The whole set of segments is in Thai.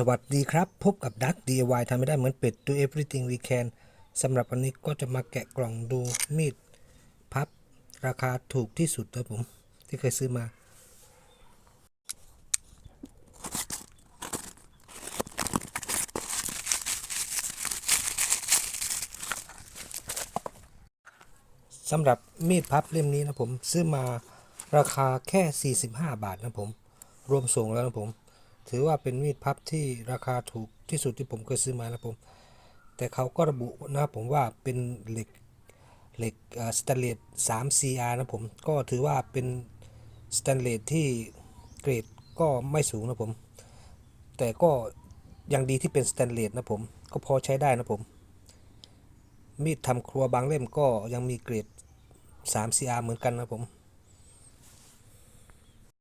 สวัสดีครับ พบกับดัก DIY ทำไม่ได้เหมือนเป็ด do everything we can สำหรับวันนี้ก็จะมาแกะกล่องดูมีด พับ ราคาถูกที่สุดนะผม ที่เคยซื้อมา สำหรับมีดพับเล่มนี้นะผม ซื้อมาราคาแค่ 45 บาทนะผม รวมส่งแล้วนะผม ถือว่าเป็นมีดพับที่ราคาถูกที่สุดที่ผมเคยซื้อมานะผม แต่เขาก็ระบุนะครับผมว่าเป็นเหล็กเหล็กสแตนเลส 3CR นะผม ก็ถือว่าเป็นสแตนเลสที่เกรดก็ไม่สูงนะผม แต่ก็ยังดีที่เป็นสแตนเลสนะผม ก็พอใช้ได้นะผม มีดทำครัวบางเล่มก็ยังมีเกรด 3CR เหมือนกันนะผม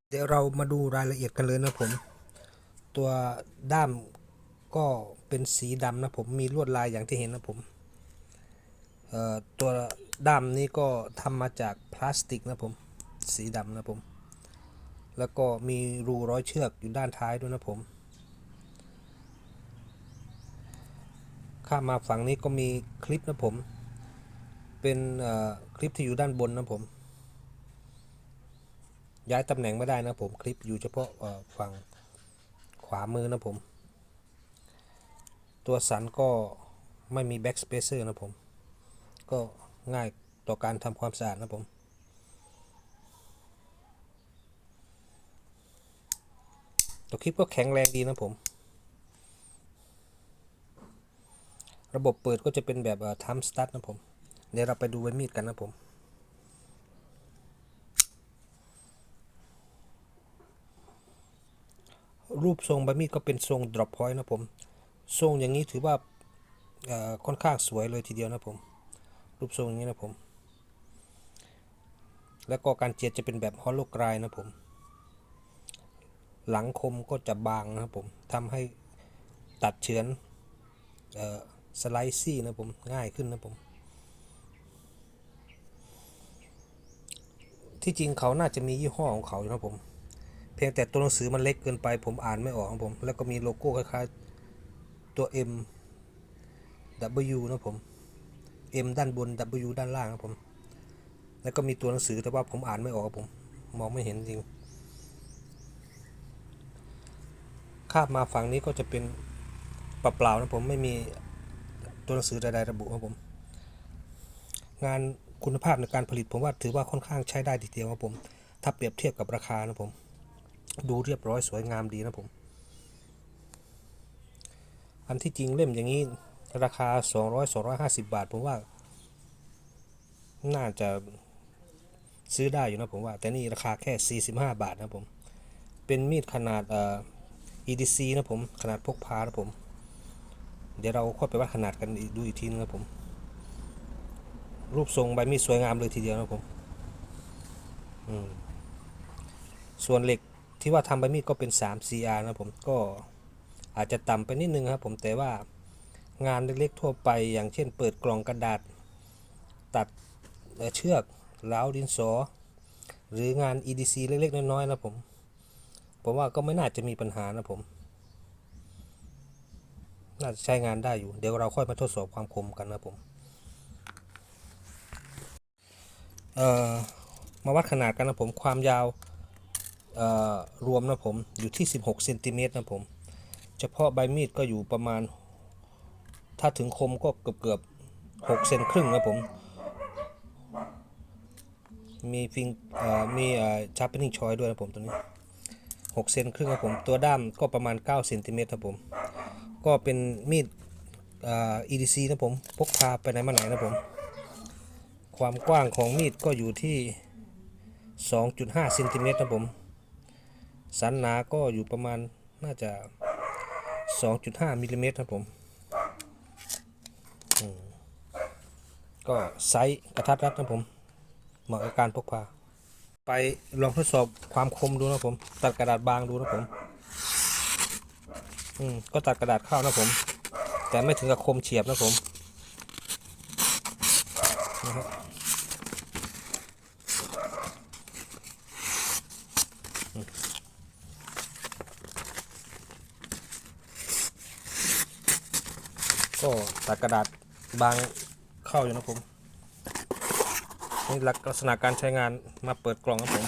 เดี๋ยวเรามาดูรายละเอียดกันเลยนะผม ตัวด้ามก็เป็นสีดำนะผมมีลวดลายอย่างที่เห็นนะผมตัวด้ามนี้ก็ทำมาจากพลาสติกนะผมสีดำนะผม แล้วก็มีรูร้อยเชือกอยู่ด้านท้ายด้วยนะผมข้ามมาฝั่งนี้ก็มีคลิปนะผม เป็นคลิปที่อยู่ด้านบนนะผม ย้ายตำแหน่งไม่ได้นะผมคลิปอยู่เฉพาะฝั่ง ขวามือนะผม ตัวสันก็ไม่มีแบ็กสเปเซอร์นะผม ก็ง่ายต่อการทำความสะอาดนะผมตัวคลิปก็แข็งแรงดีนะผม ระบบเปิดก็จะเป็นแบบทัมสตาร์ทนะผม เดี๋ยวเราไปดูใบมีดกันนะผม รูปทรงใบมีดก็เป็นทรง drop point นะผม ทรงอย่างนี้ถือว่าค่อนข้างสวยเลยทีเดียวนะผม รูปทรงอย่างนี้นะผม แล้วก็การเจียดจะเป็นแบบฮอลโลกรายนะผม หลังคมก็จะบางนะครับผมทำให้ตัดเฉือนออสไลซี่นะผมง่ายขึ้นนะผม ที่จริงเขาน่าจะมียี่ห้อของเขาอยู่นะผม เพียงแต่ตัวหนังสือมันเล็กเกินไปผมอ่านไม่ออกครับผม แล้วก็มีโลโก้คล้ายๆตัว M W นะผม M ด้านบน W ด้านล่างครับผม แล้วก็มีตัวหนังสือแต่ว่าผมอ่านไม่ออกครับผม มองไม่เห็นจริงข้ามมาฝั่งนี้ก็จะเป็นเปล่าๆนะผมไม่มีตัวหนังสือใดๆระบุครับผม งานคุณภาพในการผลิตผมว่าถือว่าค่อนข้างใช้ได้ทีเดียวครับผม ถ้าเปรียบเทียบกับราคานะผม ดูเรียบร้อยสวยงามดีนะผม อันที่จริงเล่มอย่างนี้ราคา 200 250 บาท ผมว่า น่าจะซื้อได้อยู่นะผมว่า แต่นี่ราคาแค่ 45 บาทนะผม เป็นมีดขนาดเอ่อ EDC นะผม ขนาดพกพานะผม เดี๋ยวเราค่อยไปวัดขนาดกันดูอีกทีนึงนะผม รูปทรงใบมีดสวยงามเลยทีเดียวนะผม อืม ส่วนเหล็ก ที่ว่าทำใบมีดก็เป็น 3CR นะผมก็อาจจะต่ำไปนิดนึงครับผมแต่ว่างานเล็กๆทั่วไป อย่างเช่น เปิดกล่องกระดาษ ตัดเเชือกล้าวดินสอ หรืองาน EDC เล็กๆ น้อยๆนะผม ผมว่าก็ไม่น่าจะมีปัญหานะผม น่าจะใช้งานได้อยู่ เดี๋ยวเราค่อยมาทดสอบความคมกันนะผมเอ่อมาวัดขนาดกันนะผมความยาว รวมนะผมอยู่ที่ 16เซนติเมตรนะผม เฉพาะใบมีดก็อยู่ประมาณ ถ้าถึงคมก็เกือบเกือบ6เซนครึ่งนะผม มีฟิงมีชาร์ปนิ่งชอยด้วยนะผมตัวนี้6เซนครึ่งครับผม ตัวด้ามก็ประมาณ9เซนติเมตรครับผม ก็เป็นมีดอ EDC นะผมพกพาไปไหนมาไหนนะผม ความกว้างของมีดก็อยู่ที่ 2.5เซนติเมตรนะผม สันหนาก็อยู่ประมาณน่าจะ 2.5มิลลิเมตรครับผมมก็ไซส์กระทัดรัดนะผม เหมาะกับการพกพา ไปลองทดสอบความคมดูนะผม ตัดกระดาษบางดูนะผมอืมก็ตัดกระดาษเข้านะผม แต่ไม่ถึงกับคมเฉียบนะผมนะครับ ก็ตัดกระดาษบางเข้าอยู่นะผมนี่ลักษณะการใช้งานมาเปิดกล่องครับผม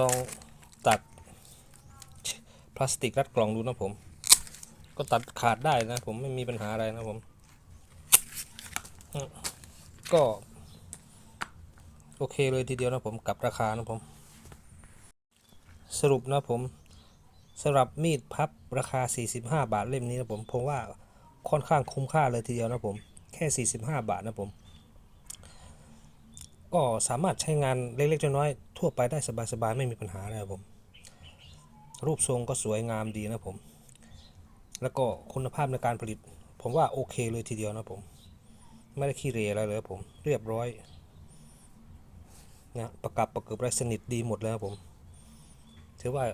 ลองตัดพลาสติกรัดกล่องดูนะผม ก็ตัดขาดได้นะผมไม่มีปัญหาอะไรนะผมอืมก็ โอเคเลยทีเดียวนะผมกับราคานะผม สรุปนะผมสำหรับมีดพับราคา 45 บาทเล่มนี้นะผมผมว่าค่อนข้างคุ้มค่าเลยทีเดียวนะผมแค่ 45 บาทนะผม ก็สามารถใช้งานเล็กๆน้อยๆทั่วไปได้สบายๆไม่มีปัญหาอะไรครับผม รูปทรงก็สวยงามดีนะผม แล้วก็คุณภาพในการผลิต ผมว่าโอเคเลยทีเดียวนะผม ไม่ได้ขี้เหรอะไรเลยผม เรียบร้อย นะประกับประกบไรสนิทดีหมดเลยครับผม ถือว่า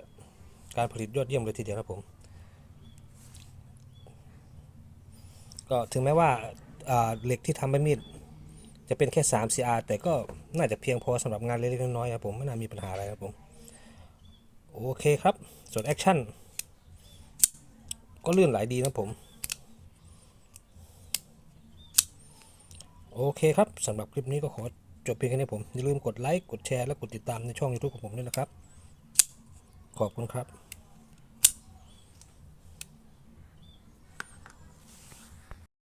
การผลิตยอดเยี่ยมเลยทีเดียวนะผม ก็ถึงแม้ว่าอ่าเหล็กที่ทำเป็นมีดจะเป็นแค่3 CR แต่ก็น่าจะเพียงพอสำหรับงานเล็กๆน้อยๆครับผมไม่น่ามีปัญหาอะไรครับผมโอเคครับ ส่วนแอคชั่นก็ลื่นไหลดีนะผม โอเคครับสำหรับคลิปนี้ก็ขอ จบเพียงแค่นี้ผม อย่าลืมกดไลค์ กดแชร์ และกดติดตามในช่อง YouTube ของผมด้วยนะครับ ขอบคุณครับ